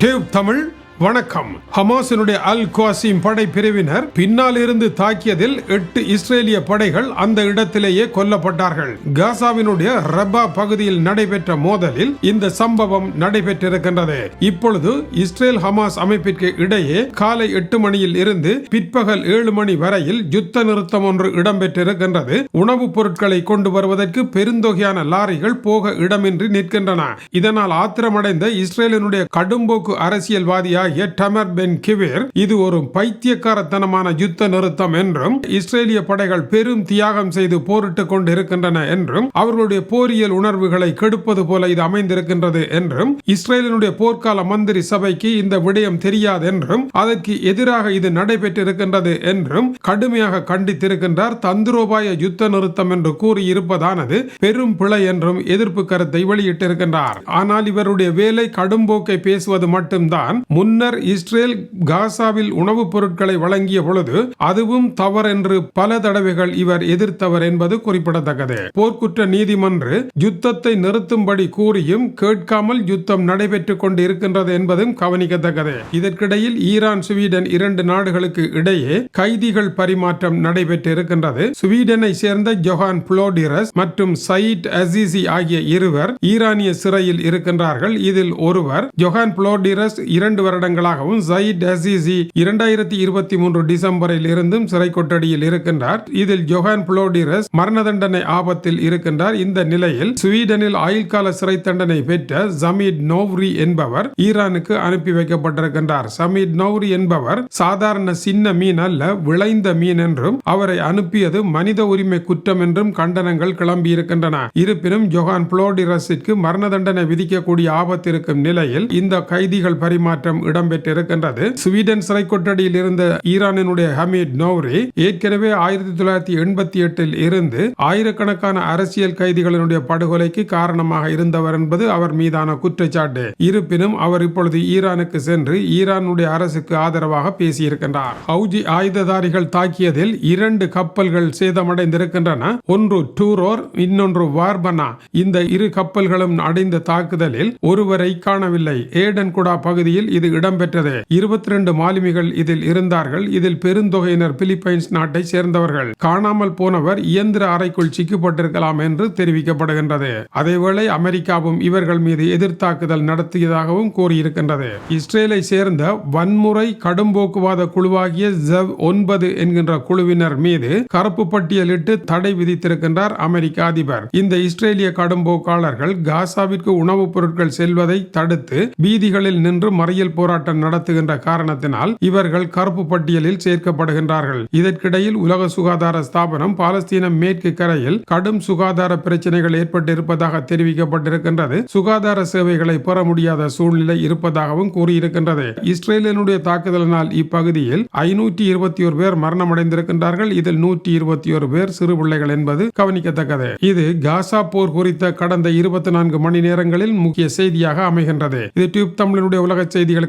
Tube Tamil வணக்கம். ஹமாஸினுடைய அல் குவாசிம் படை பிரிவினர் பின்னால் இருந்து தாக்கியதில் எட்டு இஸ்ரேலிய படைகள் அந்த இடத்திலேயே கொல்லப்பட்டார்கள். காசாவினுடைய ரபா பகுதியில் நடைபெற்ற மோதலில் இந்த சம்பவம் நடைபெற்றிருக்கின்றது. இப்பொழுது இஸ்ரேல் ஹமாஸ் அமைப்பிற்கு இடையே காலை எட்டு மணியில் இருந்து பிற்பகல் ஏழு மணி வரையில் யுத்த நிறுத்தம் ஒன்று இடம்பெற்றிருக்கின்றது. உணவுப் பொருட்களை கொண்டு வருவதற்கு பெருந்தொகையான லாரிகள் போக இடமின்றி நிற்கின்றன. இதனால் ஆத்திரமடைந்த இஸ்ரேலினுடைய கடும்போக்கு அரசியல்வாதியாக டமர் பென் கிவிர். இது ஒரு பைத்தியக்காரத்தனமான யுத்த நிறுத்தம் என்றும் இஸ்ரேலிய படைகள் பெரும் தியாகம் செய்து போரிட்டுக் கொண்டிருக்கின்றன என்றும் அவர்களுடைய போரியல் உணர்வுகளை கெடுப்பது போல இது அமைந்திருக்கின்றது என்றும் இஸ்ரேலினுடைய போர்க்கால மந்திரி சபைக்கு இந்த விடயம் தெரியாது என்றும் அதற்கு எதிராக இது நடைபெற்றிருக்கின்றது என்றும் கடுமையாக கண்டித்திருக்கின்றார் தந்திரோபாய யுத்த நிறுத்தம் என்று கூறியிருப்பதானது பெரும் பிழை என்றும் எதிர்ப்பு கருத்தை வெளியிட்டிருக்கின்றார். ஆனால் இவருடைய வேலை கடும்போக்கை பேசுவது மட்டும்தான் முன் முன்னர் இஸ்ரேல் காசாவில் உணவுப் பொருட்களை வழங்கிய பொழுது அதுவும் தவறு என்று பல தடவைகள் இவர் எதிர்த்தவர் என்பது குறிப்பிடத்தக்கது. போர்க்குற்ற நீதிமன்று யுத்தத்தை நிறுத்தும்படி கூறியும் கேட்காமல் யுத்தம் நடைபெற்றுக் கொண்டு இருக்கின்றது என்பதும் கவனிக்கத்தக்கது. இதற்கிடையில் ஈரான் ஸ்வீடன் இரண்டு நாடுகளுக்கு இடையே கைதிகள் பரிமாற்றம் நடைபெற்று இருக்கின்றது ஸ்வீடனை சேர்ந்த ஜொஹான் புளோடிரஸ் மற்றும் சயிட் அசிசி ஆகிய இருவர் ஈரானிய சிறையில் இருக்கின்றார்கள். இதில் ஒருவர் ஜொஹான் புளோடிரஸ் இரண்டு வருட மாதங்களாகவும் சயீட் அசிசி இரண்டாயிரத்தி இருபத்தி மூன்று டிசம்பரில் இருந்தும் சிறை கொட்டடியில் இருக்கின்றார். இதில் ஜொஹான் புளோடிரஸ் மரண தண்டனை ஆபத்தில் இருக்கின்றார். இந்த நிலையில் ஸ்வீடனில் ஆயுள் கால சிறை தண்டனை பெற்ற ஜமீத் நோவ்ரி என்பவர் ஈரானுக்கு அனுப்பி வைக்கப்பட்டிருக்கின்றார். சமீத் நௌரி என்பவர் சாதாரண சின்ன மீன் அல்ல விளைந்த மீன் என்றும் அவரை அனுப்பியது மனித உரிமை குற்றம் என்றும் கண்டனங்கள் கிளம்பியிருக்கின்றன. இருப்பினும் ஜொஹான் புளோடிரஸிற்கு மரண தண்டனை விதிக்கக்கூடிய ஆபத்து இருக்கும் நிலையில் இந்த கைதிகள் பரிமாற்றம் இடம்பெற்றிருக்கின்றது ஸ்வீடன் சிறை கொட்டடியில் இருந்த ஈரானினுடைய ஹமீத் நௌரி ஏற்கனவே ஆயிரத்தி தொள்ளாயிரத்தி எண்பத்தி எட்டில் இருந்து ஆயிரக்கணக்கான அரசியல் கைதிகளினுடைய படுகொலைக்கு காரணமாக இருந்தவர் என்பது அவர் மீதான குற்றச்சாட்டு. இருப்பினும் அவர் இப்பொழுது ஈரானுக்கு சென்று ஈரானுடைய அரசுக்கு ஆதரவாக பேசியிருக்கின்றார். ஹவுஜி ஆயுததாரிகள் தாக்கியதில் இரண்டு கப்பல்கள் சேதமடைந்திருக்கின்றன. ஒன்று டூரோர் இன்னொன்று வார்பனா. இந்த இரு கப்பல்களும் அடைந்த தாக்குதலில் ஒருவரை காணவில்லை. ஏடன் குடா பகுதியில் இது இடம் இடம்பெற்றது. இருபத்தி ரெண்டு மாலுமிகள் இதில் இருந்தார்கள். இதில் பெருந்தொகையினர் பிலிப்பைன்ஸ் நாட்டை சேர்ந்தவர்கள். காணாமல் போனவர் இயந்திர அறைக்குள் சிக்கப்பட்டிருக்கலாம் என்று தெரிவிக்கப்படுகின்றது. அதேவேளை அமெரிக்காவும் இவர்கள் மீது எதிர்த்தாக்குதல் நடத்தியதாகவும் கூறியிருக்கின்றது. இஸ்ரேலை சேர்ந்த வன்முறை கடும்போக்குவாத குழுவாகிய ஜவ் ஒன்பது என்கின்ற குழுவினர் மீது கருப்பு பட்டியலிட்டு தடை விதித்திருக்கின்றார் அமெரிக்க அதிபர். இந்த இஸ்ரேலிய கடும்போக்காளர்கள் காசாவிற்கு உணவுப் பொருட்கள் செல்வதை தடுத்து வீதிகளில் நின்று மறியல் போராட்டம் போராட்டம் நடத்துகின்ற காரணத்தினால் இவர்கள் கருப்பு பட்டியலில் சேர்க்கப்படுகின்றார்கள். இதற்கிடையில் உலக சுகாதார ஸ்தாபனம் பாலஸ்தீன மேற்கு கரையில் கடும் சுகாதார பிரச்சனைகள் ஏற்பட்டிருப்பதாக தெரிவிக்கப்பட்டிருக்கின்றது. சுகாதார சேவைகளை பெற முடியாத சூழ்நிலை இருப்பதாகவும் கூறியிருக்கின்றது. இஸ்ரேலினுடைய தாக்குதலினால் இப்பகுதியில் ஐநூற்றி இருபத்தி ஒரு பேர் மரணமடைந்திருக்கின்றார்கள். இதில் நூற்றி இருபத்தி ஒரு பேர் சிறு பிள்ளைகள் என்பது கவனிக்கத்தக்கது. இது காசா போர் குறித்த கடந்த இருபத்தி நான்கு மணி நேரங்களில் முக்கிய செய்தியாக அமைகின்றது. இது டியூப் தமிழனுடைய உலக